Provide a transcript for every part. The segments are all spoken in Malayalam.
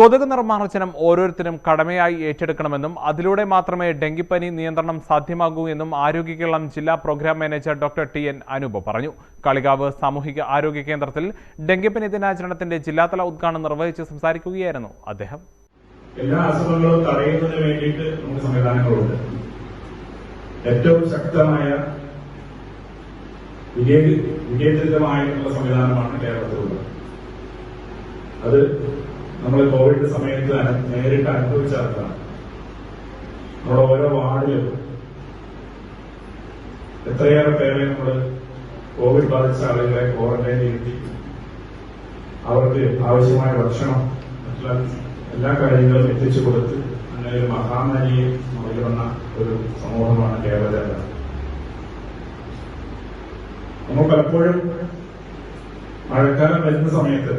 കൊതുക് നിർമ്മാർജനം ഓരോരുത്തരും കടമയായി ഏറ്റെടുക്കണമെന്നും അതിലൂടെ മാത്രമേ ഡെങ്കിപ്പനി നിയന്ത്രണം സാധ്യമാകൂ എന്നും ആരോഗ്യ കേരളം ജില്ലാ program manager doctor T N Anoop പറഞ്ഞു. കളികാവ് സാമൂഹിക ആരോഗ്യ കേന്ദ്രത്തിൽ ഡെങ്കിപ്പനി ദിനാചരണത്തിന്റെ ജില്ലാതല ഉദ്ഘാടനം നിർവഹിച്ച് സംസാരിക്കുകയായിരുന്നു അദ്ദേഹം. എല്ലാ അസുഖങ്ങളും തടയുന്നതിന് വേണ്ടിയിട്ട് നമുക്ക് സംവിധാനങ്ങളുണ്ട്. ഏറ്റവും ശക്തമായ വിജയ വിജയത്തിരിതമായിട്ടുള്ള സംവിധാനമാണ് കേരളത്തിലുള്ളത്. അത് നമ്മൾ കോവിഡ് സമയത്ത് നേരിട്ട് അനുഭവിച്ച ആൾക്കാണ് നമ്മുടെ ഓരോ വാർഡിലും എത്രയേറെ പേരെ നമ്മൾ കോവിഡ് ബാധിച്ച ആളുകളെ ക്വാറന്റൈൻ എത്തി അവർക്ക് ആവശ്യമായ ഭക്ഷണം മറ്റുള്ള എല്ലാ കാര്യങ്ങളും എത്തിച്ചു കൊടുത്ത് അങ്ങനെ ഒരു മഹാമാരിയെ മറികടന്ന ഒരു സമൂഹമാണ് കേരള നമ്മൾ പലപ്പോഴും മഴക്കാലം വരുന്ന സമയത്ത്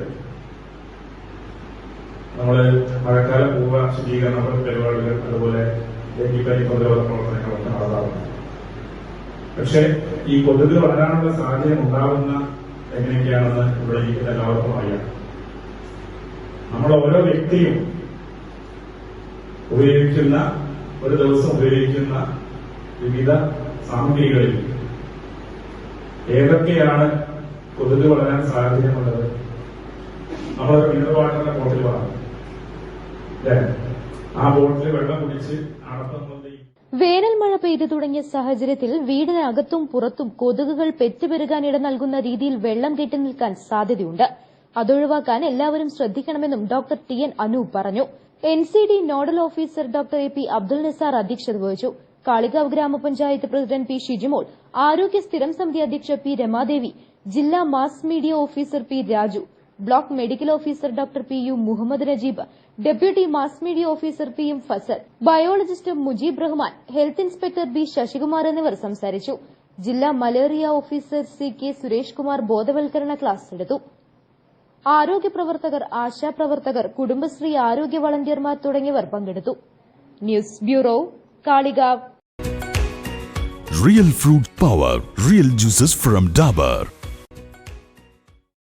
നമ്മൾ മഴക്കാല പൂർവ ശുചീകരണ പരിപാടികൾ അതുപോലെ ഡെങ്കിപ്പനി പ്രതിരോധ പ്രവർത്തനങ്ങളൊക്കെ നടത്താറുണ്ട്. പക്ഷേ ഈ കൊതുക് വളരാനുള്ള സാഹചര്യം ഉണ്ടാവുന്ന എങ്ങനെയൊക്കെയാണെന്ന് ഇവിടെ എല്ലാവർക്കും അറിയാം. നമ്മൾ ഓരോ വ്യക്തിയും ഉപയോഗിക്കുന്ന ഒരു ദിവസം ഉപയോഗിക്കുന്ന വിവിധ സാമഗ്രികളിൽ ഏതൊക്കെയാണ് കൊതുക് വളരാൻ സാഹചര്യമുള്ളത് നമ്മളൊരു മിനറൽ വാട്ടറിന്റെ പറഞ്ഞു അല്ലേ ആ വെള്ളം വേനൽ മഴ പെയ്തു തുടങ്ങിയ സാഹചര്യത്തിൽ വീടിനകത്തും പുറത്തും കൊതുകുകൾ പെറ്റുപെരുകാൻ ഇട നൽകുന്ന രീതിയിൽ വെള്ളം കെട്ടി നിൽക്കാൻ സാധ്യതയുണ്ട്. അതൊഴിവാക്കാൻ എല്ലാവരും ശ്രദ്ധിക്കണമെന്നും ഡോക്ടർ ടി എൻ അനൂപ് പറഞ്ഞു. N C D nodal officer doctor A P Abdul Nisar അധ്യക്ഷത വഹിച്ചു. കാളികാവ് ഗ്രാമപഞ്ചായത്ത് പ്രസിഡന്റ് പി ഷിജിമോൾ ആരോഗ്യ സ്ഥിരം സമിതി അധ്യക്ഷ പി രമാദേവി ജില്ലാ mass media officer P Raju block medical officer doctor P U Muhammad Najeeb deputy mass media officer P M Fasal biologist Mujeeb Rahman health inspector B Sasikumar എന്നിവർ സംസാരിച്ചു. ജില്ലാ malaria officer C K Suresh Kumar ബോധവൽക്കരണ ക്ലാസ് എടുത്തു. ആരോഗ്യ പ്രവർത്തകർ ആശാപ്രവർത്തകർ കുടുംബശ്രീ ആരോഗ്യ വളണ്ടിയർമാർ തുടങ്ങിയവർ പങ്കെടുത്തു. News bureau Kalikavu. Real fruit power real juices from Dabur.